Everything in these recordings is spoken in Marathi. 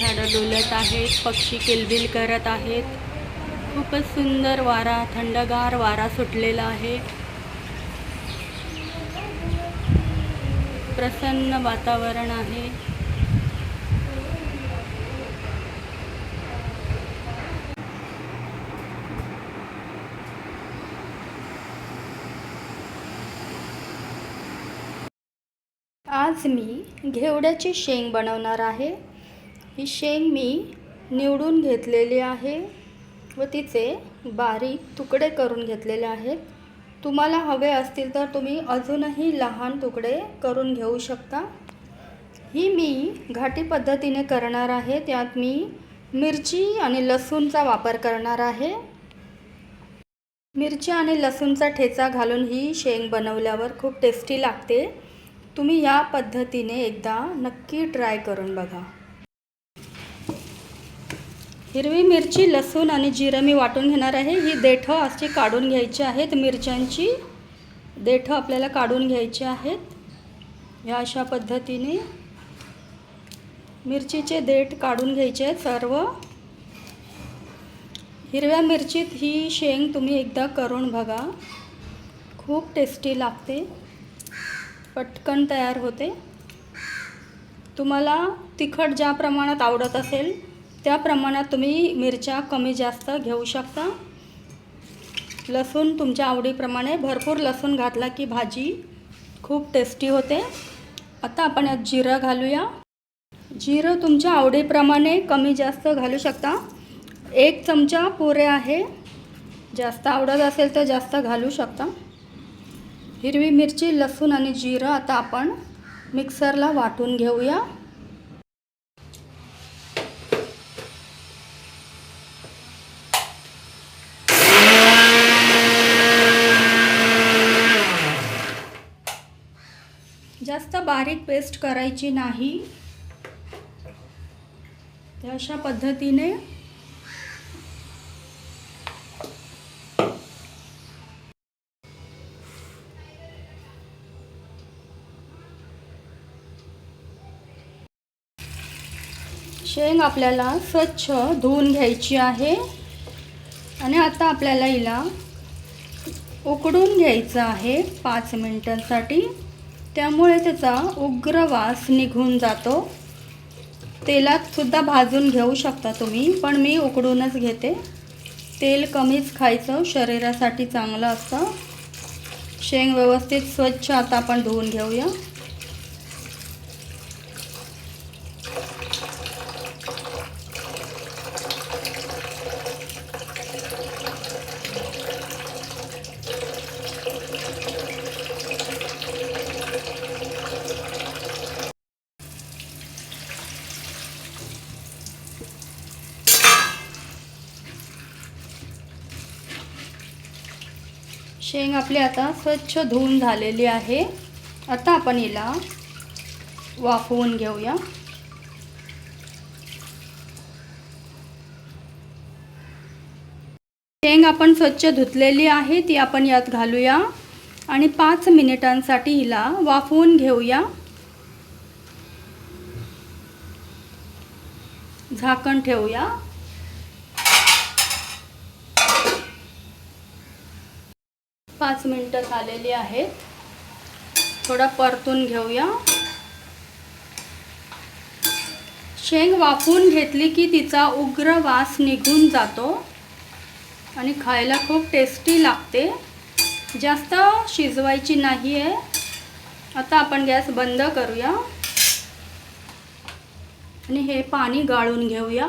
झाडं डुलत आहेत पक्षी किलबिल करत आहेत. खूपच सुंदर वारा थंडगार वारा सुटलेला आहे. प्रसन्न वातावरण आहे. आज मी घेवड्याची शेंग बनवणार आहे. ही शेंग मी निवडून घेतलेली आहे व तिचे बारीक तुकडे करून घेतलेले आहेत. तुम्हाला हवे असतील तर तुम्ही अजूनही लहान तुकडे करून घेऊ शकता. ही मी घाटी पद्धतीने करणार आहे. त्यात मी मिरची आणि लसूणचा वापर करणार आहे. मिरची आणि लसूणचा ठेचा घालून ही शेंग बनवल्यावर खूप टेस्टी लागते. तुम्ही या पद्धतीने एकदा नक्की ट्राय करून बघा. हिरवी मिरची लसूण आणि जिरं मी वाटून घेणार आहे. ही देठं अशी काढून घ्यायची आहेत. मिरच्यांची देठं आपल्याला काढून घ्यायची आहेत. या अशा पद्धतीने मिरचीचे देठ काढून घ्यायचे आहेत सर्व. हिरव्या मिरचीत ही शेंग तुम्ही एकदा करून बघा. खूप टेस्टी लागते. पटकन तयार होते. तुम्हाला तिखट ज्या प्रमाणात आवडत असेल त्या प्रमाणात तुम्ही मिरच्या कमी जास्त घेऊ शकता. लसूण तुमच्या आवडीप्रमाणे भरपूर लसूण घातला की भाजी खूप टेस्टी होते. आता आपण यात जिरं घालूया. जिरं तुमच्या आवडीप्रमाणे कमी जास्त घालू शकता. एक चमचा पुरे आहे. जास्त आवडत असेल तर जास्त घालू शकता. हिरवी मिरची लसूण आणि जिरं आता आपण मिक्सरला वाटून घेऊया. जास्त बारीक पेस्ट करायची नाही. अशा पद्धतीने शेंग आपल्याला स्वच्छ धुवून घ्यायची आहे. आणि आता आपल्याला हिला उकडून घ्यायचं आहे पाच मिनटांसाठी. त्यामुळे त्याचा उग्र वास निघून जातो. तेलात सुद्धा भाजून घेऊ शकता तुम्ही पण मी उकडूनच घेते. तेल कमीच खायचं शरीरासाठी चांगलं असतं. शेंग व्यवस्थित स्वच्छ आता आपण धुवून घेऊया. शेंग आपली आता स्वच्छ धुवून झालेली आहे. आता आपण हिला वाफवून घेऊया. शेंग आपण स्वच्छ धुतलेली आहे ती आपण यात घालूया. आणि पाच मिनिटांसाठी हिला वाफवून घेऊया. झाकण ठेवूया. पाच मिनटं झालेली आहेत. थोडा परतून घेऊया. शेंग वाफून घेतली की तिचा उग्र वास निघून जातो आणि खायला खूप टेस्टी लागते. जास्त शिजवायची नाही आहे आता आपण गॅस बंद करूया. आणि हे पाणी गाळून घेऊया.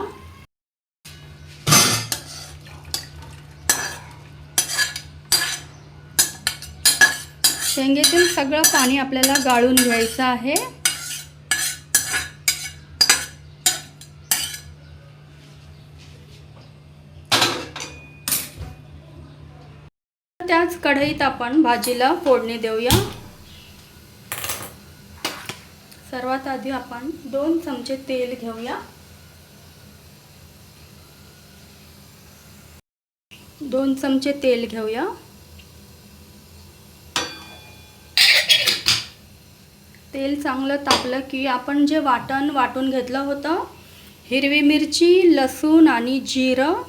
शेंगेतील सगळं पाणी आपल्याला गाळून घ्यायचं आहे. त्याच कढईत आपण भाजीला फोडणी देऊया. सर्वात आधी आपण दोन चमचे तेल घेऊया. दोन चमचे तेल घेऊया. तेल चांगलं तापलं की आपण जे वाटण वाटून घेतलं होतं हिरवी मिरची लसूण आणि जिरं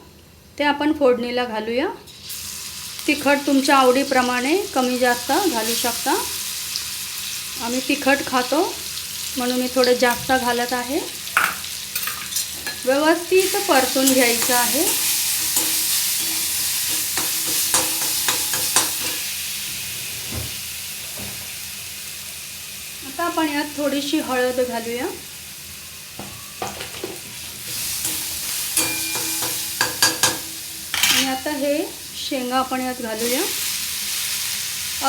ते आपण फोडणीला घालूया. तिखट तुमच्या आवडीप्रमाणे कमी जास्त घालू शकता. आम्ही तिखट खातो म्हणून मी थोडं जास्त घालत आहे. व्यवस्थित परतून घ्यायचं आहे. आता आपण यात थोडीशी हळद घालूया. आणि आता हे शेंगा आपण यात घालूया.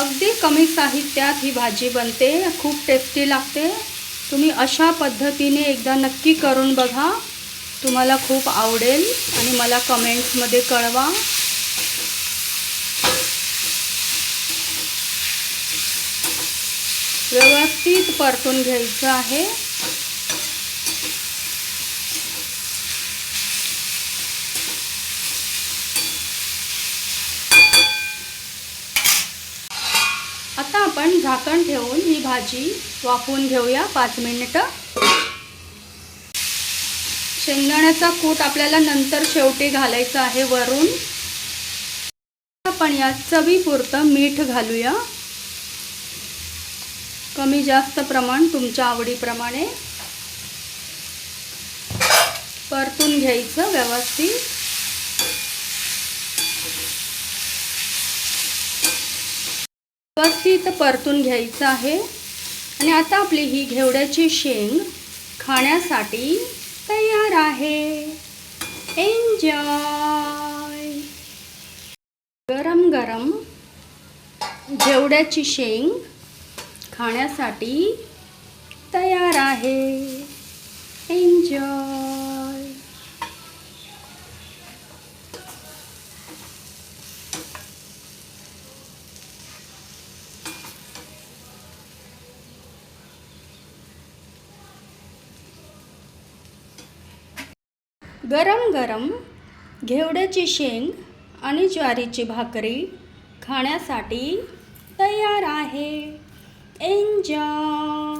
अगदी कमी साहित्यात ही भाजी बनते खूप टेस्टी लागते. तुम्ही अशा पद्धतीने एकदा नक्की करून बघा. तुम्हाला खूप आवडेल आणि मला कमेंट्समध्ये कळवा. व्यवस्थित परतून घ्यायचं आहे. आता आपण झाकण ठेवून ही भाजी वाफवून घेऊया पाच मिनिटं. शेंगदाण्याचा कूट आपल्याला नंतर शेवटी घालायचा आहे वरून. आपण यात चवीपुरतं मीठ घालूया. कमी जास्त प्रमाण तुमच्या आवडीप्रमाणे परतून घ्यायचं व्यवस्थित. व्यवस्थित परतून घ्यायचं आहे. आणि आता आपली ही घेवड्याची शेंग खाण्यासाठी तयार आहे. एन्जॉय गरम गरम घेवड्याची शेंग खाण्यासाठी तयार आहे. एन्जॉय गरम गरम घेवड्याची शेंग आणि ज्वारीची भाकरी खाण्यासाठी तयार आहे. एन्जॉय